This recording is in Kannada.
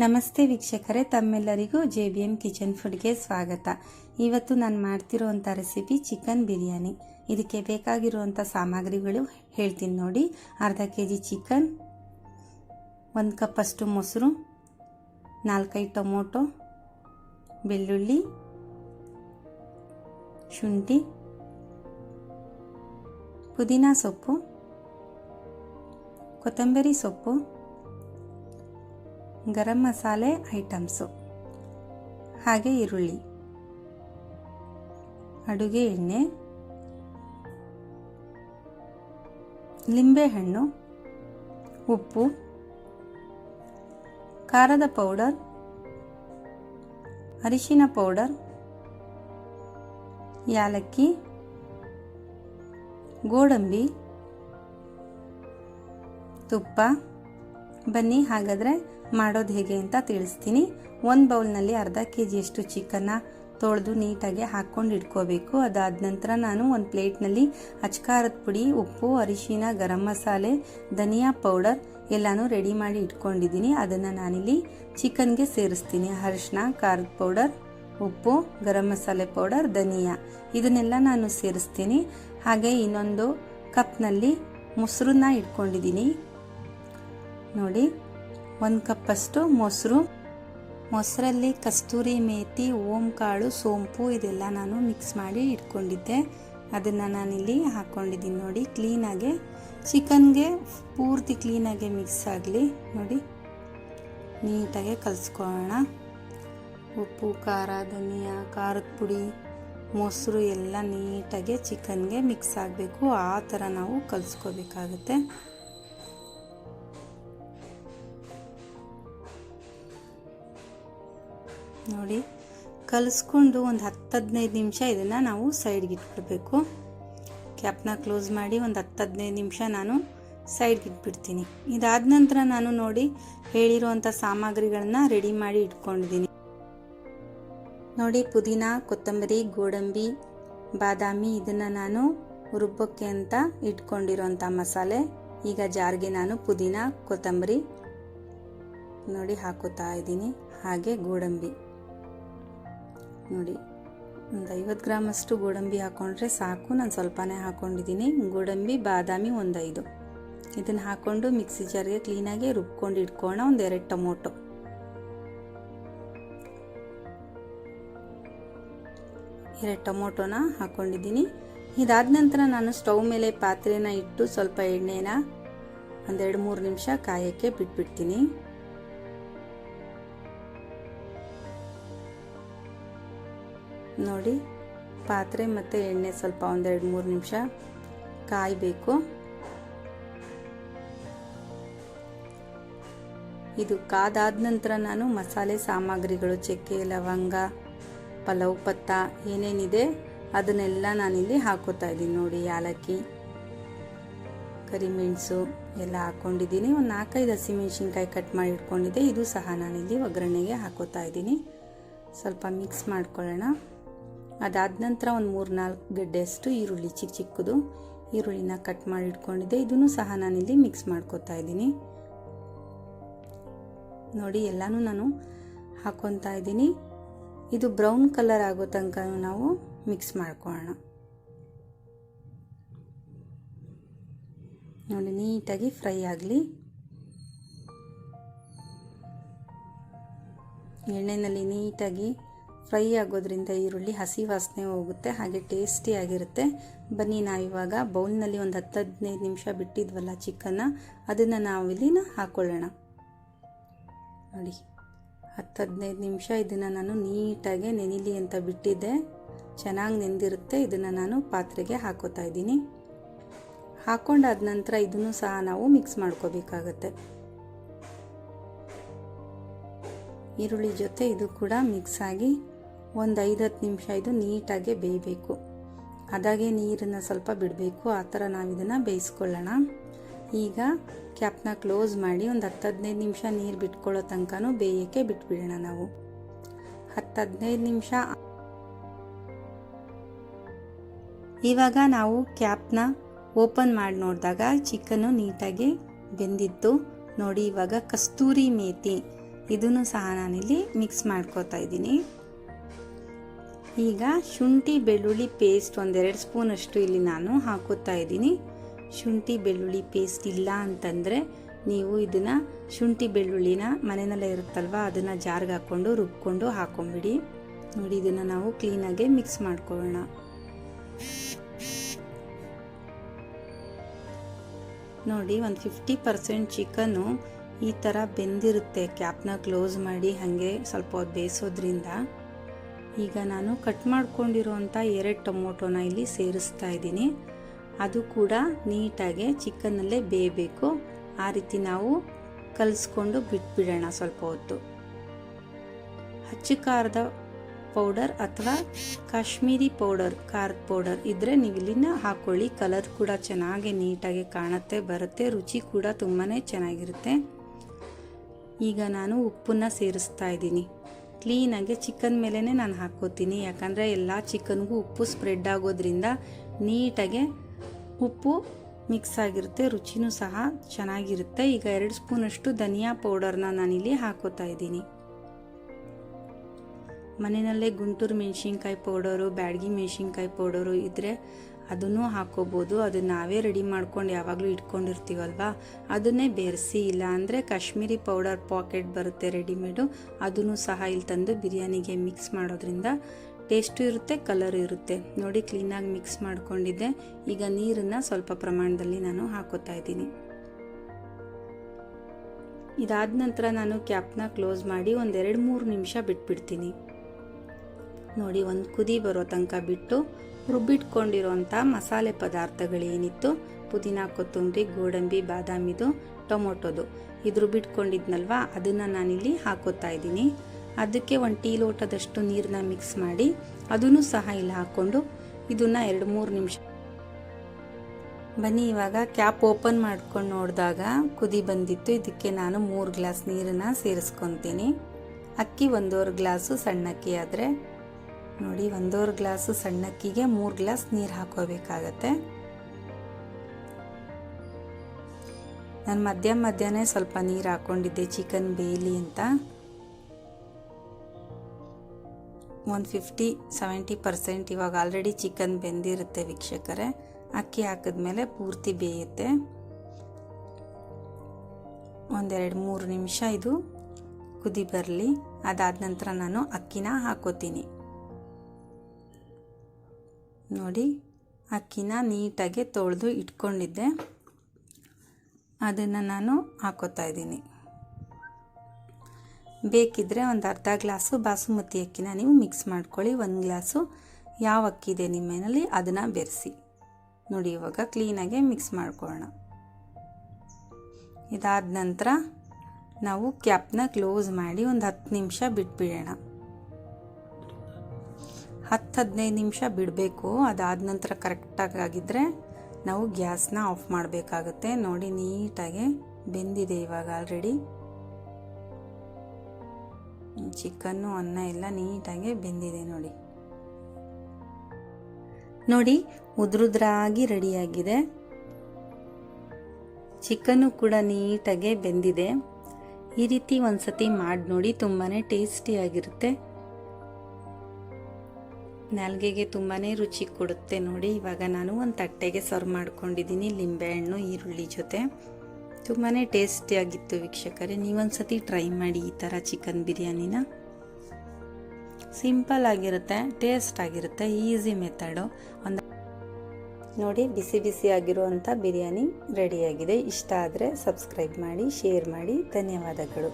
ನಮಸ್ತೆ ವೀಕ್ಷಕರೇ, ತಮ್ಮೆಲ್ಲರಿಗೂ ಜೆ ಬಿ ಎಂ ಕಿಚನ್ ಫುಡ್ಗೆ ಸ್ವಾಗತ. ಇವತ್ತು ನಾನು ಮಾಡ್ತಿರೋವಂಥ ರೆಸಿಪಿ ಚಿಕನ್ ಬಿರಿಯಾನಿ. ಇದಕ್ಕೆ ಬೇಕಾಗಿರುವಂಥ ಸಾಮಗ್ರಿಗಳು ಹೇಳ್ತೀನಿ ನೋಡಿ. ಅರ್ಧ ಕೆ ಜಿ ಚಿಕನ್, ಒಂದು ಕಪ್ಪಷ್ಟು ಮೊಸರು, ನಾಲ್ಕೈದು ಟೊಮೊಟೊ, ಬೆಳ್ಳುಳ್ಳಿ, ಶುಂಠಿ, ಪುದೀನಾ ಸೊಪ್ಪು, ಕೊತ್ತಂಬರಿ ಸೊಪ್ಪು ಗರಂ ಮಸಾಲೆ ಐಟಮ್ಸು. ಹಾಗೆ ಈರುಳ್ಳಿ. ಅಡುಗೆ ಎಣ್ಣೆ. ಲಿಂಬೆಹಣ್ಣು ಉಪ್ಪು. ಖಾರದ ಪೌಡರ್. ಅರಿಶಿನ ಪೌಡರ್. ಯಾಲಕ್ಕಿ. ಗೋಡಂಬಿ. ತುಪ್ಪ. ಬನ್ನಿ ಹಾಗಾದರೆ ಮಾಡೋದು ಹೇಗೆ ಅಂತ ತಿಳಿಸ್ತೀನಿ. ಒಂದು ಬೌಲ್ನಲ್ಲಿ ಅರ್ಧ ಕೆ ಜಿಯಷ್ಟು ಚಿಕನ್ನ ತೊಳೆದು ನೀಟಾಗಿ ಹಾಕ್ಕೊಂಡು ಇಟ್ಕೋಬೇಕು. ಅದಾದ ನಂತರ ನಾನು ಒಂದು ಪ್ಲೇಟ್ನಲ್ಲಿ ಅಚ್ಕಾರದ ಪುಡಿ, ಉಪ್ಪು, ಅರಿಶಿನ, ಗರಂ ಮಸಾಲೆ, ಧನಿಯಾ ಪೌಡರ್ ಎಲ್ಲನೂ ರೆಡಿ ಮಾಡಿ ಇಟ್ಕೊಂಡಿದ್ದೀನಿ. ಅದನ್ನು ನಾನಿಲ್ಲಿ ಚಿಕನ್ಗೆ ಸೇರಿಸ್ತೀನಿ. ಅರಿಶಿನ, ಖಾರದ ಪೌಡರ್, ಉಪ್ಪು, ಗರಂ ಮಸಾಲೆ ಪೌಡರ್, ಧನಿಯಾ ಇದನ್ನೆಲ್ಲ ನಾನು ಸೇರಿಸ್ತೀನಿ. ಹಾಗೆ ಇನ್ನೊಂದು ಕಪ್ನಲ್ಲಿ ಮೊಸರನ್ನ ಇಟ್ಕೊಂಡಿದ್ದೀನಿ. ನೋಡಿ. ಒಂದು ಕಪ್ಪಷ್ಟು ಮೊಸರು. ಮೊಸರಲ್ಲಿ ಕಸ್ತೂರಿ ಮೇಥಿ ಓಂ ಕಾಳು ಸೋಂಪು ಇದೆಲ್ಲ ನಾನು ಮಿಕ್ಸ್ ಮಾಡಿ ಇಟ್ಕೊಂಡಿದ್ದೆ. ಅದನ್ನು ನಾನಿಲ್ಲಿ ಹಾಕ್ಕೊಂಡಿದ್ದೀನಿ ನೋಡಿ ಕ್ಲೀನಾಗೆ ಚಿಕನ್ಗೆ ಪೂರ್ತಿ ಕ್ಲೀನಾಗೆ ಮಿಕ್ಸ್ ಆಗಲಿ ನೋಡಿ. ನೀಟಾಗೆ ಕಲಿಸ್ಕೊಳ್ಳೋಣ. ಉಪ್ಪು, ಖಾರ, ಧನಿಯಾ, ಖಾರದ ಪುಡಿ, ಮೊಸರು ಎಲ್ಲ ನೀಟಾಗೆ ಚಿಕನ್ಗೆ ಮಿಕ್ಸ್ ಆಗಬೇಕು. ಆ ಥರ ನಾವು ಕಲಿಸ್ಕೋಬೇಕಾಗುತ್ತೆ. ನೋಡಿ, ಕಲಿಸ್ಕೊಂಡು ಒಂದು ಹತ್ತು ಹದಿನೈದು ನಿಮಿಷ ಇದನ್ನು ನಾವು ಸೈಡ್ಗೆ ಇಟ್ಬಿಡಬೇಕು. ಕ್ಯಾಪ್ನ ಕ್ಲೋಸ್ ಮಾಡಿ ಒಂದು ಹತ್ತು ಹದಿನೈದು ನಿಮಿಷ ನಾನು ಸೈಡ್ಗೆ ಇಟ್ಬಿಡ್ತೀನಿ. ಇದಾದ ನಂತರ ನಾನು ನೋಡಿ ಹೇಳಿರುವಂಥ ಸಾಮಗ್ರಿಗಳನ್ನ ರೆಡಿ ಮಾಡಿ ಇಟ್ಕೊಂಡಿದ್ದೀನಿ. ನೋಡಿ, ಪುದೀನ, ಕೊತ್ತಂಬರಿ, ಗೋಡಂಬಿ, ಬಾದಾಮಿ, ಇದನ್ನು ನಾನು ರುಬ್ಬಕ್ಕೆ ಅಂತ ಇಟ್ಕೊಂಡಿರೋಂಥ ಮಸಾಲೆ. ಈಗ ಜಾರ್ಗೆ ನಾನು ಪುದೀನ, ಕೊತ್ತಂಬರಿ ನೋಡಿ ಹಾಕೋತಾ ಇದ್ದೀನಿ. ಹಾಗೆ ಗೋಡಂಬಿ. ನೋಡಿ. ಒಂದು ಐವತ್ತು ಗ್ರಾಮಷ್ಟು ಗೋಡಂಬಿ ಹಾಕ್ಕೊಂಡ್ರೆ ಸಾಕು. ನಾನು ಸ್ವಲ್ಪನೇ ಹಾಕ್ಕೊಂಡಿದ್ದೀನಿ ಗೋಡಂಬಿ, ಬಾದಾಮಿ ಒಂದು ಐದು ಇದನ್ನು ಹಾಕ್ಕೊಂಡು ಮಿಕ್ಸಿ ಜಾರ್ಗೆ ಕ್ಲೀನಾಗಿ ರುಬ್ಕೊಂಡು ಇಟ್ಕೋಣ ಒಂದು ಎರಡು ಟೊಮೊಟೊ. ಎರಡು ಟೊಮೊಟೊನ ಹಾಕ್ಕೊಂಡಿದ್ದೀನಿ ಇದಾದ ನಂತರ ನಾನು ಸ್ಟವ್ ಮೇಲೆ ಪಾತ್ರೆನ ಇಟ್ಟು ಸ್ವಲ್ಪ ಎಣ್ಣೆನ ಒಂದೆರಡು ಮೂರು ನಿಮಿಷ ಕಾಯೋಕ್ಕೆ ಬಿಟ್ಬಿಡ್ತೀನಿ. ನೋಡಿ, ಪಾತ್ರೆ ಮತ್ತು ಎಣ್ಣೆ ಸ್ವಲ್ಪ ಒಂದೆರಡು ಮೂರು ನಿಮಿಷ ಕಾಯಬೇಕು. ಇದು ಕಾದಾದ ನಂತರ ನಾನು ಮಸಾಲೆ ಸಾಮಗ್ರಿಗಳು, ಚಕ್ಕೆ, ಲವಂಗ, ಪಲಾವ್ ಪತ್ತ ಏನೇನಿದೆ ಅದನ್ನೆಲ್ಲ ನಾನಿಲ್ಲಿ ಹಾಕೋತಾ ಇದ್ದೀನಿ ನೋಡಿ, ಯಾಲಕ್ಕಿ, ಕರಿಮೆಣಸು ಎಲ್ಲ ಹಾಕ್ಕೊಂಡಿದ್ದೀನಿ ಒಂದು ನಾಲ್ಕೈದು ಹಸಿಮೆಣ್ಸಿನ್ಕಾಯಿ ಕಟ್ ಮಾಡಿ ಇಟ್ಕೊಂಡಿದ್ದೆ, ಇದು ಸಹ ನಾನಿಲ್ಲಿ ಒಗ್ಗರಣೆಗೆ ಹಾಕೋತಾ ಇದ್ದೀನಿ. ಸ್ವಲ್ಪ ಮಿಕ್ಸ್ ಮಾಡ್ಕೊಳ್ಳೋಣ. ಅದಾದ ನಂತರ ಒಂದು ಮೂರು ನಾಲ್ಕು ಗಡ್ಡೆಯಷ್ಟು ಈರುಳ್ಳಿ ಚಿಕ್ಕ ಚಿಕ್ಕದು ಈರುಳ್ಳಿನ ಕಟ್ ಮಾಡಿ ಇಟ್ಕೊಂಡಿದ್ದೆ. ಇದನ್ನು ಸಹ ನಾನಿಲ್ಲಿ ಮಿಕ್ಸ್ ಮಾಡ್ಕೋತಾ ಇದ್ದೀನಿ. ನೋಡಿ, ಎಲ್ಲನೂ ನಾನು ಹಾಕ್ಕೊತಾ ಇದ್ದೀನಿ. ಇದು ಬ್ರೌನ್ ಕಲರ್ ಆಗೋ ತನಕ ನಾವು ಮಿಕ್ಸ್ ಮಾಡ್ಕೊಳ್ಳೋಣ ನೋಡಿ, ನೀಟಾಗಿ ಫ್ರೈ ಆಗಲಿ. ಎಣ್ಣೆಯಲ್ಲಿ ನೀಟಾಗಿ ಫ್ರೈ ಆಗೋದ್ರಿಂದ ಈರುಳ್ಳಿ ಹಸಿ ವಾಸನೆ ಹೋಗುತ್ತೆ, ಹಾಗೆ ಟೇಸ್ಟಿಯಾಗಿರುತ್ತೆ ಬನ್ನಿ ನಾವಿವಾಗ ಬೌಲ್ನಲ್ಲಿ ಒಂದು ಹತ್ತು ಹದಿನೈದು ನಿಮಿಷ ಬಿಟ್ಟಿದ್ವಲ್ಲ ಚಿಕನ್ನ, ಅದನ್ನು ಇಲ್ಲಿನ ಹಾಕ್ಕೊಳ್ಳೋಣ ನೋಡಿ, ಹತ್ತು ಹದಿನೈದು ನಿಮಿಷ ಇದನ್ನು ನಾನು ನೀಟಾಗಿ ನೆನಿಲಿ ಅಂತ ಬಿಟ್ಟಿದ್ದೆ. ಚೆನ್ನಾಗಿ ನೆಂದಿರುತ್ತೆ, ಇದನ್ನು ನಾನು ಪಾತ್ರೆಗೆ ಹಾಕೋತಾ ಇದ್ದೀನಿ. ಹಾಕ್ಕೊಂಡಾದ ನಂತರ ಇದನ್ನು ಸಹ ನಾವು ಮಿಕ್ಸ್ ಮಾಡ್ಕೋಬೇಕಾಗತ್ತೆ. ಈರುಳ್ಳಿ ಜೊತೆ ಇದು ಕೂಡ ಮಿಕ್ಸ್ ಆಗಿ ಒಂದು ಐದು ಹತ್ತು ನಿಮಿಷ ಇದು ನೀಟಾಗಿ ಬೇಯಬೇಕು. ಅದಾಗೆ ನೀರನ್ನು ಸ್ವಲ್ಪ ಬಿಡಬೇಕು. ಆ ಥರ ನಾವು ಇದನ್ನು ಬೇಯಿಸ್ಕೊಳ್ಳೋಣ. ಈಗ ಕ್ಯಾಪ್ನ ಕ್ಲೋಸ್ ಮಾಡಿ ಒಂದು ಹತ್ತು ಹದಿನೈದು ನಿಮಿಷ ನೀರು ಬಿಟ್ಕೊಳ್ಳೋ ತನಕನೂ ಬೇಯೋಕ್ಕೆ ಬಿಟ್ಬಿಡೋಣ ನಾವು. ಹತ್ತು ಹದಿನೈದು ನಿಮಿಷ. ಇವಾಗ ನಾವು ಕ್ಯಾಪ್ನ ಓಪನ್ ಮಾಡಿ ನೋಡಿದಾಗ ಚಿಕನ್ನು ನೀಟಾಗಿ ಬೆಂದಿತ್ತು. ನೋಡಿ ಇವಾಗ ಕಸ್ತೂರಿ ಮೇತಿ. ಇದನ್ನು ಸಹ ನಾನಿಲ್ಲಿ ಮಿಕ್ಸ್ ಮಾಡ್ಕೋತಾ ಇದ್ದೀನಿ. ಈಗ ಶುಂಠಿ ಬೆಳ್ಳುಳ್ಳಿ ಪೇಸ್ಟ್ ಒಂದೆರಡು ಸ್ಪೂನಷ್ಟು ಇಲ್ಲಿ ನಾನು ಹಾಕೋತಾ ಇದ್ದೀನಿ. ಶುಂಠಿ ಬೆಳ್ಳುಳ್ಳಿ ಪೇಸ್ಟ್ ಇಲ್ಲ ಅಂತಂದರೆ ನೀವು ಇದನ್ನು ಶುಂಠಿ ಬೆಳ್ಳುಳ್ಳಿನ ಮನೆಯಲ್ಲೇ ಇರುತ್ತಲ್ವ, ಅದನ್ನು ಜಾರ್ಗೆ ಹಾಕ್ಕೊಂಡು ರುಬ್ಕೊಂಡು ಹಾಕೊಂಬಿಡಿ. ನೋಡಿ, ಇದನ್ನು ನಾವು ಕ್ಲೀನಾಗೆ ಮಿಕ್ಸ್ ಮಾಡ್ಕೊಳ್ಳೋಣ. ನೋಡಿ, ಒಂದು ಫಿಫ್ಟಿ ಪರ್ಸೆಂಟ್ ಚಿಕನ್ನು ಈ ಥರ ಬೆಂದಿರುತ್ತೆ. ಕ್ಯಾಪ್ನ ಕ್ಲೋಸ್ ಮಾಡಿ, ಹಾಗೆ ಸ್ವಲ್ಪ ಬೇಯಿಸೋದ್ರಿಂದ. ಈಗ ನಾನು ಕಟ್ ಮಾಡ್ಕೊಂಡಿರೋಂಥ ಎರಡು ಟೊಮೊಟೊನ ಇಲ್ಲಿ ಸೇರಿಸ್ತಾ ಇದ್ದೀನಿ. ಅದು ಕೂಡ ನೀಟಾಗಿ ಚಿಕನ್ನಲ್ಲೇ ಬೇಯಬೇಕು. ಆ ರೀತಿ ನಾವು ಕಲಿಸ್ಕೊಂಡು ಬಿಟ್ಬಿಡೋಣ ಸ್ವಲ್ಪ ಹೊತ್ತು. ಹಚ್ಚು ಖಾರದ ಪೌಡರ್ ಅಥವಾ ಕಾಶ್ಮೀರಿ ಪೌಡರ್, ಖಾರದ ಪೌಡರ್ ಇದ್ದರೆ ನೀವು ಇಲ್ಲಿನ ಹಾಕ್ಕೊಳ್ಳಿ ಕಲರ್ ಕೂಡ ಚೆನ್ನಾಗಿ ನೀಟಾಗಿ ಕಾಣುತ್ತೆ, ಬರುತ್ತೆ, ರುಚಿ ಕೂಡ ತುಂಬಾ ಚೆನ್ನಾಗಿರುತ್ತೆ. ಈಗ ನಾನು ಉಪ್ಪನ್ನು ಸೇರಿಸ್ತಾ ಇದ್ದೀನಿ. ಕ್ಲೀನಾಗಿ ಚಿಕನ್ ಮೇಲೇ ನಾನು ಹಾಕ್ಕೋತೀನಿ. ಯಾಕಂದರೆ ಎಲ್ಲ ಚಿಕನ್ಗೂ ಉಪ್ಪು ಸ್ಪ್ರೆಡ್ ಆಗೋದ್ರಿಂದ ನೀಟಾಗೆ ಉಪ್ಪು ಮಿಕ್ಸ್ ಆಗಿರುತ್ತೆ, ರುಚಿನೂ ಸಹ ಚೆನ್ನಾಗಿರುತ್ತೆ. ಈಗ ಎರಡು ಸ್ಪೂನಷ್ಟು ಧನಿಯಾ ಪೌಡರ್ನ ನಾನಿಲ್ಲಿ ಹಾಕೋತಾ ಇದ್ದೀನಿ. ಮನೆಯಲ್ಲೇ ಗುಂಟೂರು ಮೆಣಸಿನ್ಕಾಯಿ ಪೌಡರು, ಬ್ಯಾಡಗಿ ಮೆಣಸಿನ್ಕಾಯಿ ಪೌಡರು ಇದ್ದರೆ ಅದನ್ನು ಹಾಕೋಬೋದು. ಅದನ್ನ ನಾವೇ ರೆಡಿ ಮಾಡ್ಕೊಂಡು ಯಾವಾಗಲೂ ಇಟ್ಕೊಂಡಿರ್ತೀವಲ್ವ ಅದನ್ನೇ ಬೆರೆಸಿ ಇಲ್ಲ ಅಂದರೆ ಕಾಶ್ಮೀರಿ ಪೌಡರ್ ಪಾಕೆಟ್ ಬರುತ್ತೆ ರೆಡಿಮೇಡು. ಅದನ್ನು ಸಹ ಇಲ್ಲಿ ತಂದು ಬಿರಿಯಾನಿಗೆ ಮಿಕ್ಸ್ ಮಾಡೋದ್ರಿಂದ ಟೇಸ್ಟು ಇರುತ್ತೆ, ಕಲರ್ ಇರುತ್ತೆ. ನೋಡಿ, ಕ್ಲೀನಾಗಿ ಮಿಕ್ಸ್ ಮಾಡ್ಕೊಂಡಿದ್ದೆ. ಈಗ ನೀರನ್ನು ಸ್ವಲ್ಪ ಪ್ರಮಾಣದಲ್ಲಿ ನಾನು ಹಾಕೋತಾ ಇದ್ದೀನಿ. ಇದಾದ ನಂತರ ನಾನು ಕ್ಯಾಪ್ನ ಕ್ಲೋಸ್ ಮಾಡಿ ಒಂದೆರಡು ಮೂರು ನಿಮಿಷ ಬಿಟ್ಬಿಡ್ತೀನಿ. ನೋಡಿ, ಒಂದು ಕುದಿ ಬರೋ ತನಕ ಬಿಟ್ಟು ರುಬ್ಬಿಟ್ಕೊಂಡಿರೋಂಥ ಮಸಾಲೆ ಪದಾರ್ಥಗಳೇನಿತ್ತು? ಪುದೀನ, ಕೊತ್ತಂಬರಿ, ಗೋಡಂಬಿ, ಬಾದಾಮಿದು, ಟೊಮೊಟೊದು. ಇದು ರುಬ್ಬಿಟ್ಕೊಂಡಿದ್ನಲ್ವ? ಅದನ್ನು ನಾನಿಲ್ಲಿ ಹಾಕೋತಾ ಇದ್ದೀನಿ. ಅದಕ್ಕೆ ಒಂದು ಟೀ ಲೋಟದಷ್ಟು ನೀರನ್ನ ಮಿಕ್ಸ್ ಮಾಡಿ, ಅದನ್ನು ಸಹ ಇಲ್ಲಿ ಹಾಕ್ಕೊಂಡು ಇದನ್ನು ಎರಡು ಮೂರು ನಿಮಿಷ ಬನ್ನಿ, ಇವಾಗ ಕ್ಯಾಪ್ ಓಪನ್ ಮಾಡ್ಕೊಂಡು ನೋಡಿದಾಗ ಕುದಿ ಬಂದಿತ್ತು. ಇದಕ್ಕೆ ನಾನು ಮೂರು ಗ್ಲಾಸ್ ನೀರನ್ನು ಸೇರಿಸ್ಕೊತೀನಿ. ಅಕ್ಕಿ ಒಂದೂವರೆ ಗ್ಲಾಸು ಸಣ್ಣಕ್ಕಿ ಆದರೆ ನೋಡಿ, ಒಂದೂವರೆ ಗ್ಲಾಸು ಸಣ್ಣಕ್ಕಿಗೆ ಮೂರು ಗ್ಲಾಸ್ ನೀರು ಹಾಕೋಬೇಕಾಗತ್ತೆ. ನಾನು ಮಧ್ಯ ಮಧ್ಯಾಹ್ನ ಸ್ವಲ್ಪ ನೀರು ಹಾಕ್ಕೊಂಡಿದ್ದೆ ಚಿಕನ್ ಬೇಯಲಿ ಅಂತ. ಒಂದು ಫಿಫ್ಟಿ, ಸೆವೆಂಟಿ ಪರ್ಸೆಂಟ್ ಇವಾಗ ಆಲ್ರೆಡಿ ಚಿಕನ್ ಬೆಂದಿರುತ್ತೆ ವೀಕ್ಷಕರೇ. ಅಕ್ಕಿ ಹಾಕಿದ್ಮೇಲೆ ಪೂರ್ತಿ ಬೇಯುತ್ತೆ. ಒಂದೆರಡು ಮೂರು ನಿಮಿಷ ಇದು ಕುದಿ ಬರಲಿ. ಅದಾದ ನಂತರ ನಾನು ಅಕ್ಕಿನ ಹಾಕೋತೀನಿ. ನೋಡಿ, ಅಕ್ಕಿನ ನೀಟಾಗಿ ತೊಳೆದು ಇಟ್ಕೊಂಡಿದ್ದೆ. ಅದನ್ನು ನಾನು ಹಾಕೋತಾ ಇದ್ದೀನಿ. ಬೇಕಿದ್ದರೆ ಒಂದು ಅರ್ಧ ಗ್ಲಾಸು ಬಾಸುಮತಿ ಅಕ್ಕಿನ ನೀವು ಮಿಕ್ಸ್ ಮಾಡ್ಕೊಳ್ಳಿ. ಒಂದು ಗ್ಲಾಸು ಯಾವ ಅಕ್ಕಿ ಇದೆ ನಿಮ್ಮ ಮನೇಲಿ ಅದನ್ನು ಬೆರೆಸಿ. ನೋಡಿ, ಇವಾಗ ಕ್ಲೀನಾಗಿ ಮಿಕ್ಸ್ ಮಾಡ್ಕೊಳ್ಳೋಣ. ಇದಾದ ನಂತರ ನಾವು ಕ್ಯಾಪ್ನ ಕ್ಲೋಸ್ ಮಾಡಿ ಒಂದು ಹತ್ತು ನಿಮಿಷ ಬಿಟ್ಬಿಡೋಣ. ಹತ್ತು ಹದಿನೈದು ನಿಮಿಷ ಬಿಡಬೇಕು, ಅದಾದ ನಂತರ ಕರೆಕ್ಟಾಗಿ ಆಗಿದ್ದರೆ ನಾವು ಗ್ಯಾಸ್ನ ಆಫ್ ಮಾಡಬೇಕಾಗುತ್ತೆ. ನೋಡಿ, ನೀಟಾಗಿ ಬೆಂದಿದೆ ಇವಾಗ ಆಲ್ರೆಡಿ ಚಿಕನ್ನು, ಅನ್ನ ಎಲ್ಲ ನೀಟಾಗಿ ಬೆಂದಿದೆ ನೋಡಿ. ನೋಡಿ, ಉದ್ರುದ್ರಾಗಿ ರೆಡಿಯಾಗಿದೆ. ಚಿಕನ್ನು ಕೂಡ ನೀಟಾಗೆ ಬೆಂದಿದೆ. ಈ ರೀತಿ ಒಂದ್ಸತಿ ಮಾಡಿ ನೋಡಿ ತುಂಬಾ ಟೇಸ್ಟಿಯಾಗಿರುತ್ತೆ ನಾಲ್ಗೆಗೆ ತುಂಬಾ ರುಚಿ ಕೊಡುತ್ತೆ ನೋಡಿ. ಇವಾಗ ನಾನು ಒಂದು ತಟ್ಟೆಗೆ ಸರ್ವ್ ಮಾಡ್ಕೊಂಡಿದ್ದೀನಿ ಲಿಂಬೆಹಣ್ಣು ಈರುಳ್ಳಿ ಜೊತೆ. ತುಂಬಾ ಟೇಸ್ಟಿಯಾಗಿತ್ತು ವೀಕ್ಷಕರೇ. ನೀವೊಂದ್ಸತಿ ಟ್ರೈ ಮಾಡಿ ಈ ಥರ ಚಿಕನ್ ಬಿರಿಯಾನಿನ. ಸಿಂಪಲ್ ಆಗಿರುತ್ತೆ ಟೇಸ್ಟ್ ಆಗಿರುತ್ತೆ ಈಸಿ ಮೆಥಡು ಒಂದು ನೋಡಿ, ಬಿಸಿ ಬಿಸಿ ಆಗಿರುವಂಥ ಬಿರಿಯಾನಿ ರೆಡಿಯಾಗಿದೆ ಇಷ್ಟ ಆದರೆ ಸಬ್ಸ್ಕ್ರೈಬ್ ಮಾಡಿ ಶೇರ್ ಮಾಡಿ. ಧನ್ಯವಾದಗಳು.